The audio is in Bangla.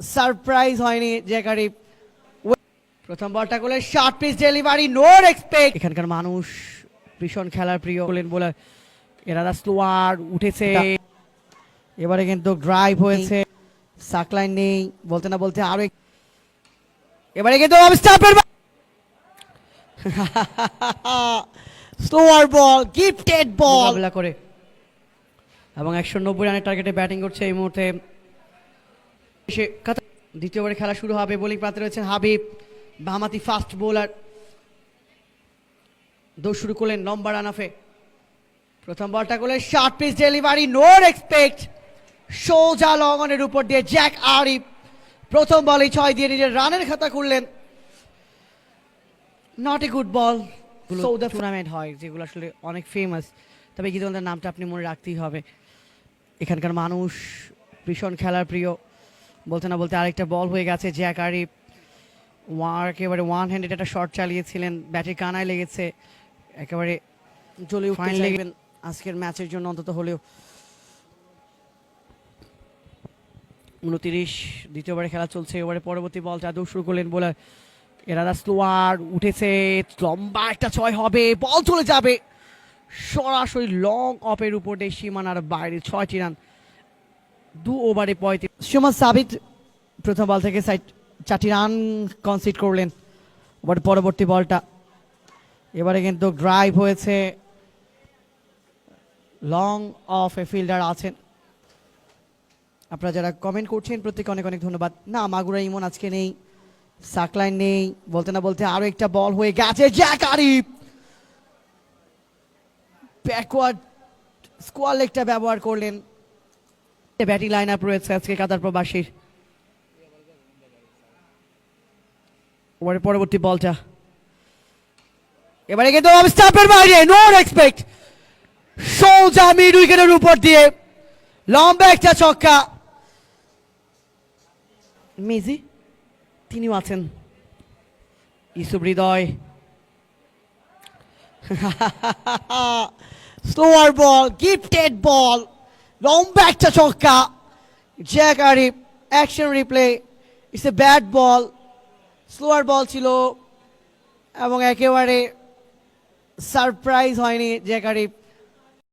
সারপ্রাইজ হয়নি জ্যাকারি প্রথম বলটা করলে short pitch delivery no expect এখানকার মানুষ ভীষণ খেলার প্রিয় বলেন বোলার। এরা স্লোয়ার উঠেছে। এবারে কিন্তু ড্রাইভ হয়েছে। সাকলাইন নেই বলতে না বলতে আরও এবারে কিন্তু স্লোয়ার বল গিফটেড বল করে। এবং একশো নব্বই রানের টার্গেটে ব্যাটিং করছে এই মুহূর্তে সে কাতা- দ্বিতীয় ওভারে খেলা শুরু হবে বোলিং প্রান্তে রয়েছেন হাবিব বাহামাতি ফাস্ট বোলার দৌড় শুরু করলেন লম্বা রানাফে প্রথম বলটা করলেন short pitch delivery no expect সোজা লগনের উপর দিয়ে জ্যাক আরিফ প্রথম বলে ছয় দিয়ে নিজের রানের খাতা খুললেন। নট এ গুড বল সৌদা টুর্নামেন্ট হয় যেগুলো আসলে অনেক ফেমাস তবে গীতন্তের নামটা আপনি মনে রাখতেই হবে। এখানকার মানুষ ভীষণ খেলার প্রিয়। বলতে না বলতে আরেকটা বল হয়ে গেছে। জ্যাক আরিফ ওয়ার একেবারে ওয়ান হ্যান্ডেড একটা শট চালিয়েছিলেন। ব্যাটে কানায় লেগেছে। একেবারে জ্বলে ফাইন লেগেন আজকের ম্যাচের জন্য অন্তত হলেও। উনতিরিশ দ্বিতীয়বারে খেলা চলছে। এবারে পরবর্তী বল দৌড় শুরু করলেন বোলার এরাদা স্লোয়ার। উঠেছে। লম্বা একটা ছয় হবে। বল চলে যাবে। সরাসরি লং অফের উপর দিয়ে সীমানার বাইরে ছয়টি রান। দু ওভারে পঁয়ত্রিশ। সুমন সাবিত প্রথম বল থেকে সাইড চারটি রান কনসিড করলেন। ওভার পরবর্তী বলটা। এবারে কিন্তু ড্রাইভ হয়েছে। লং অফ এ ফিল্ডার আছেন। আপনারা যারা কমেন্ট করছেন প্রত্যেকে অনেক অনেক ধন্যবাদ। না, মাগুরা ইমন আজকে নেই সাকলাইন নেই, বলতে না বলতে আরও একটা বল হয়ে গেছে। জ্যাক আরিফ ব্যাকওয়ার্ড স্কোয়ার লেগটা ব্যবহার করলেন। ব্যাটিং লাইন আপ রয়েছে আজকে কাতার প্রবাসীর। পরবর্তী বলটা। এবারে কিন্তু স্টাম্পের বাইরে নো এক্সপেক্ট সোজা মিড উইকেটের উপর দিয়ে লম্বা একটা ছক্কা। মেজি তিনিও আছেন। Yusuf Hridoy. Slower ball gifted ball. লম্বা একটা ছক্কা Jack Arif action replay it's a bat ball slower ball ছিল. এবং একেবারে সারপ্রাইজ হয়নি জ্যাক আরিফ